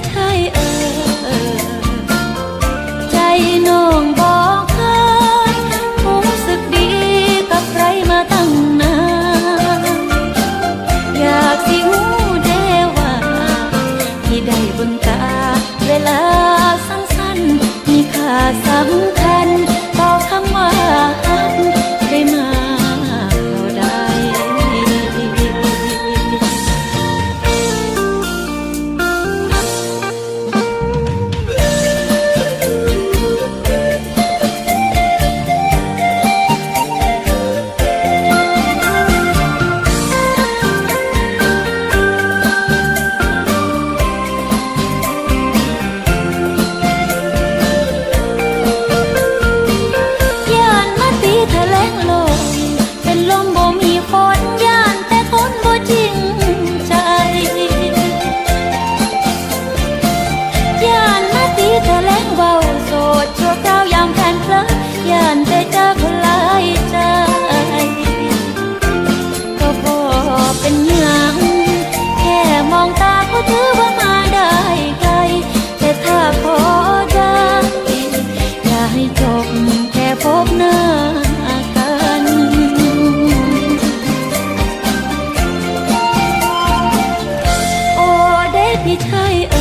太爱 เป็นยังแค่มองตาก็ถือว่ามาได้ไกล แต่ถ้าพอได้อย่าให้จบแค่พบหน้ากันโอ้เด็กพี่ชายอ